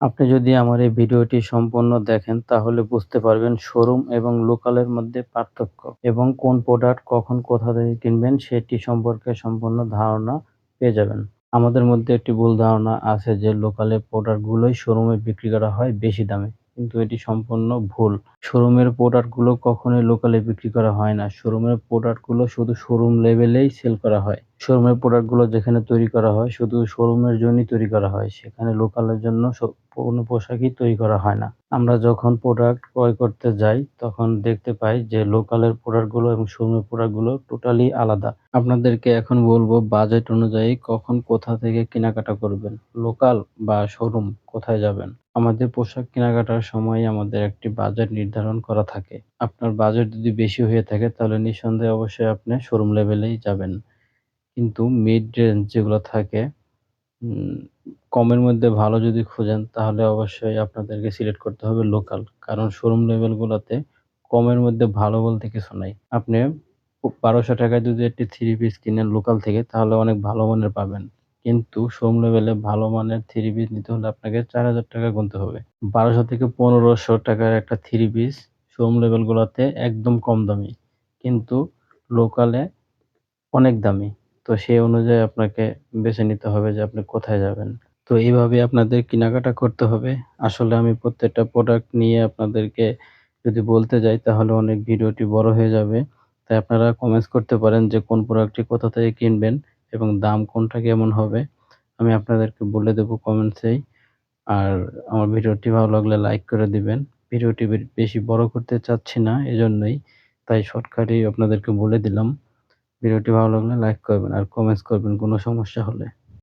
আপনি যদি আমার এই ভিডিওটি সম্পূর্ণ দেখেন, তাহলে বুঝতে পারবেন শোরুম এবং লোকালের মধ্যে পার্থক্য এবং কোন প্রোডাক্ট কখন কোথা থেকে কিনবেন সেটি সম্পর্কে সম্পূর্ণ ধারণা পেয়ে যাবেন। আমাদের মধ্যে একটি ভুল ধারণা আছে যে লোকালের প্রোডাক্টগুলোই শোরুমে বিক্রি করা হয় বেশি দামে। কিন্তু এটি সম্পূর্ণ ভুল। শোরুমের প্রোডাক্টগুলো কখনোই লোকালে বিক্রি করা হয় না। শোরুমের প্রোডাক্টগুলো শুধু শোরুম লেভেলেই সেল করা হয়। শোরুমের প্রোডাক্টগুলো যেখানে তৈরি করা হয়, শুধু শোরুমের জন্যই তৈরি করা হয়। সেখানে লোকালের জন্য কোনো পোশাকই তৈরি করা হয় না। আমরা যখন প্রোডাক্ট ক্রয় করতে যাই, তখন দেখতে পাই যে লোকালের প্রোডাক্টগুলো এবং শোরুমের প্রোডাক্টগুলো টোটালি আলাদা। আপনাদেরকে এখন বলব, বাজেট অনুযায়ী কখন কোথা থেকে কেনাকাটা করবেন? লোকাল বা শোরুম কোথায় যাবেন? আমাদের পোশাক কেনাকাটার সময় আমাদের একটি বাজেট নির্ধারণ করা থাকে। আপনার বাজেট যদি বেশি হয়ে থাকে তাহলে নিঃসন্দেহে অবশ্যই আপনি শোরুম লেভেলেই যাবেন। কিন্তু মিড রেঞ্জ যেগুলো থাকে উম, কমের মধ্যে ভালো যদি খোঁজেন তাহলে অবশ্যই আপনাদেরকে সিলেক্ট করতে হবে লোকাল কারণ শোরুম লেভেলগুলোতে কমের মধ্যে ভালো বলতে কিছু নাই। আপনি বারোশো টাকায় যদি একটি থ্রি পিস কিনেন লোকাল থেকে তাহলে অনেক ভালো মানের পাবেন। কিন্তু শোরুম লেভেলে ভালো মানের থ্রি পিস নিতে হলে আপনাকে চার হাজার টাকা গুনতে হবে। বারোশো থেকে পনেরোশো টাকার একটা থ্রি পিস শোরুম লেভেলগুলোতে একদম কম দামি, কিন্তু লোকালে অনেক দামি। তো সেই অনুযায়ী আপনাকে বেছে নিতে হবে যে আপনি কোথায় যাবেন। তো এইভাবে আপনাদের কেনাকাটা করতে হবে। আসলে আমি প্রত্যেকটা প্রোডাক্ট নিয়ে আপনাদেরকে যদি বলতে যাই, তাহলে অনেক ভিডিওটি বড় হয়ে যাবে। তাই আপনারা কমেন্টস করতে পারেন যে কোন প্রোডাক্টটি কোথা থেকে কিনবেন। এবং দাম কোনটা কেমন হবে, আমি আপনাদেরকে বলে দেবো কমেন্টসেই আর আমার ভিডিওটি ভালো লাগলে লাইক করে দিবেন। ভিডিওটি বেশি বড় করতে চাচ্ছি না, এজন্যই তাই শর্টকাটই আপনাদেরকে বলে দিলাম। ভিডিওটি ভালো লাগলে লাইক করবেন আর কমেন্টস করবেন কোনো সমস্যা হলে।